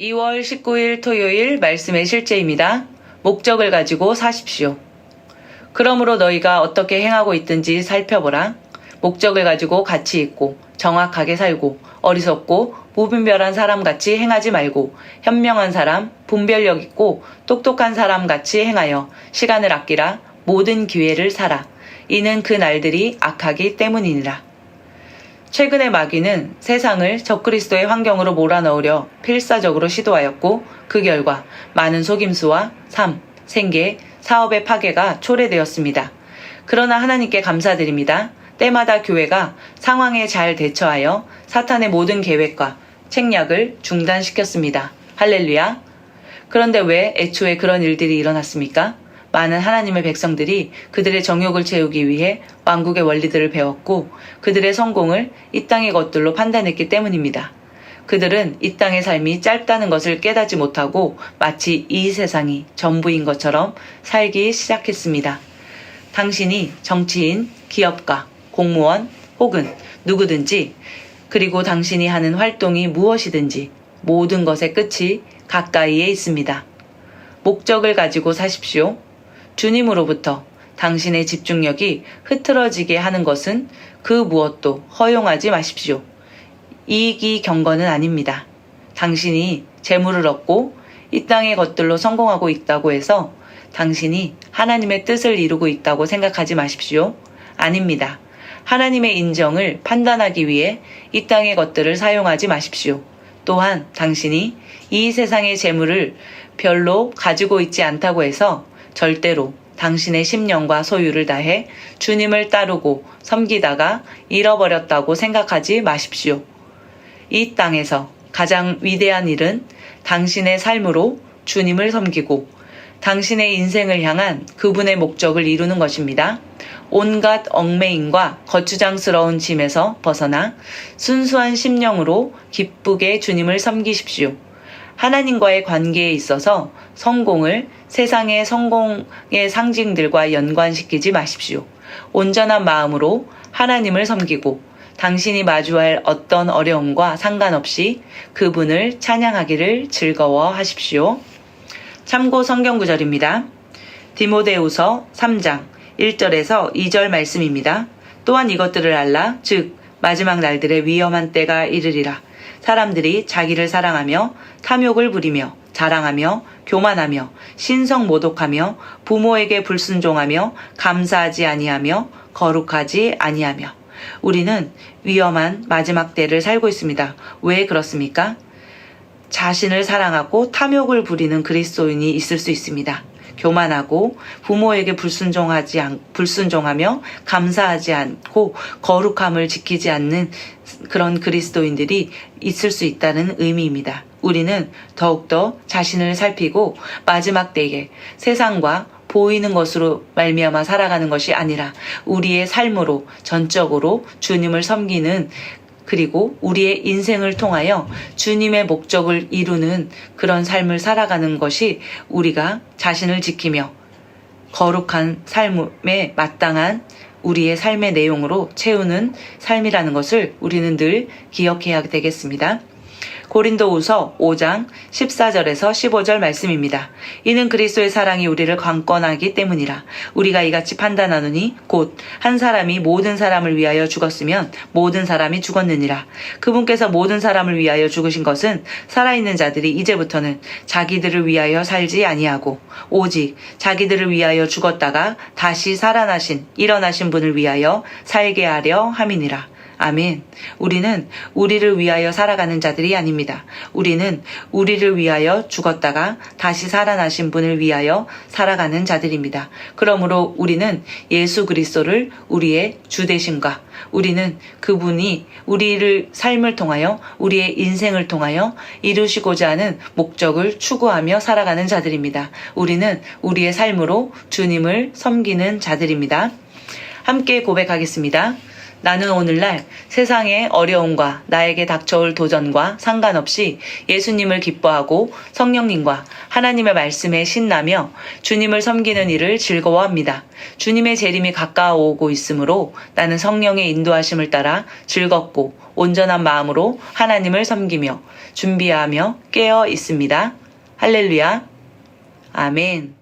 2월 19일 토요일 말씀의 실제입니다. 목적을 가지고 사십시오. 그러므로 너희가 어떻게 행하고 있든지 살펴보라. 목적을 가지고 가치 있고 정확하게 살고 어리석고 무분별한 사람 같이 행하지 말고 현명한 사람, 분별력 있고 똑똑한 사람 같이 행하여 시간을 아끼라 모든 기회를 살아. 이는 그 날들이 악하기 때문이니라. 최근의 마귀는 세상을 적그리스도의 환경으로 몰아넣으려 필사적으로 시도하였고 그 결과 많은 속임수와 삶, 생계, 사업의 파괴가 초래되었습니다. 그러나 하나님께 감사드립니다. 때마다 교회가 상황에 잘 대처하여 사탄의 모든 계획과 책략을 중단시켰습니다. 할렐루야. 그런데 왜 애초에 그런 일들이 일어났습니까? 많은 하나님의 백성들이 그들의 정욕을 채우기 위해 왕국의 원리들을 배웠고 그들의 성공을 이 땅의 것들로 판단했기 때문입니다. 그들은 이 땅의 삶이 짧다는 것을 깨닫지 못하고 마치 이 세상이 전부인 것처럼 살기 시작했습니다. 당신이 정치인, 기업가, 공무원 혹은 누구든지 그리고 당신이 하는 활동이 무엇이든지 모든 것의 끝이 가까이에 있습니다. 목적을 가지고 사십시오. 주님으로부터 당신의 집중력이 흐트러지게 하는 것은 그 무엇도 허용하지 마십시오. 이익이 경건은 아닙니다. 당신이 재물을 얻고 이 땅의 것들로 성공하고 있다고 해서 당신이 하나님의 뜻을 이루고 있다고 생각하지 마십시오. 아닙니다. 하나님의 인정을 판단하기 위해 이 땅의 것들을 사용하지 마십시오. 또한 당신이 이 세상의 재물을 별로 가지고 있지 않다고 해서 절대로 당신의 심령과 소유를 다해 주님을 따르고 섬기다가 잃어버렸다고 생각하지 마십시오. 이 땅에서 가장 위대한 일은 당신의 삶으로 주님을 섬기고 당신의 인생을 향한 그분의 목적을 이루는 것입니다. 온갖 얽매임과 거추장스러운 짐에서 벗어나 순수한 심령으로 기쁘게 주님을 섬기십시오. 하나님과의 관계에 있어서 성공을 세상의 성공의 상징들과 연관시키지 마십시오. 온전한 마음으로 하나님을 섬기고 당신이 마주할 어떤 어려움과 상관없이 그분을 찬양하기를 즐거워 하십시오. 참고 성경 구절입니다. 디모데우서 3장 1절에서 2절 말씀입니다. 또한 이것들을 알라 즉 마지막 날들의 위험한 때가 이르리라. 사람들이 자기를 사랑하며 탐욕을 부리며 자랑하며 교만하며 신성 모독하며 부모에게 불순종하며 감사하지 아니하며 거룩하지 아니하며 우리는 위험한 마지막 때를 살고 있습니다. 왜 그렇습니까? 자신을 사랑하고 탐욕을 부리는 그리스도인이 있을 수 있습니다. 교만하고 부모에게 불순종하지 않, 불순종하며 감사하지 않고 거룩함을 지키지 않는 그런 그리스도인들이 있을 수 있다는 의미입니다. 우리는 더욱더 자신을 살피고 마지막 때에 세상과 보이는 것으로 말미암아 살아가는 것이 아니라 우리의 삶으로 전적으로 주님을 섬기는 그리고 우리의 인생을 통하여 주님의 목적을 이루는 그런 삶을 살아가는 것이 우리가 자신을 지키며 거룩한 삶에 마땅한 우리의 삶의 내용으로 채우는 삶이라는 것을 우리는 늘 기억해야 되겠습니다. 고린도우서 5장 14절에서 15절 말씀입니다. 이는 그리스도의 사랑이 우리를 강권하기 때문이라. 우리가 이같이 판단하노니 곧 한 사람이 모든 사람을 위하여 죽었으면 모든 사람이 죽었느니라. 그분께서 모든 사람을 위하여 죽으신 것은 살아있는 자들이 이제부터는 자기들을 위하여 살지 아니하고 오직 자기들을 위하여 죽었다가 다시 살아나신 일어나신 분을 위하여 살게 하려 함이니라. 아멘. 우리는 우리를 위하여 살아가는 자들이 아닙니다. 우리는 우리를 위하여 죽었다가 다시 살아나신 분을 위하여 살아가는 자들입니다. 그러므로 우리는 예수 그리스도를 우리의 주 되심과 우리는 그분이 우리를 삶을 통하여 우리의 인생을 통하여 이루시고자 하는 목적을 추구하며 살아가는 자들입니다. 우리는 우리의 삶으로 주님을 섬기는 자들입니다. 함께 고백하겠습니다. 나는 오늘날 세상의 어려움과 나에게 닥쳐올 도전과 상관없이 예수님을 기뻐하고 성령님과 하나님의 말씀에 신나며 주님을 섬기는 일을 즐거워합니다. 주님의 재림이 가까워오고 있으므로 나는 성령의 인도하심을 따라 즐겁고 온전한 마음으로 하나님을 섬기며 준비하며 깨어 있습니다. 할렐루야. 아멘.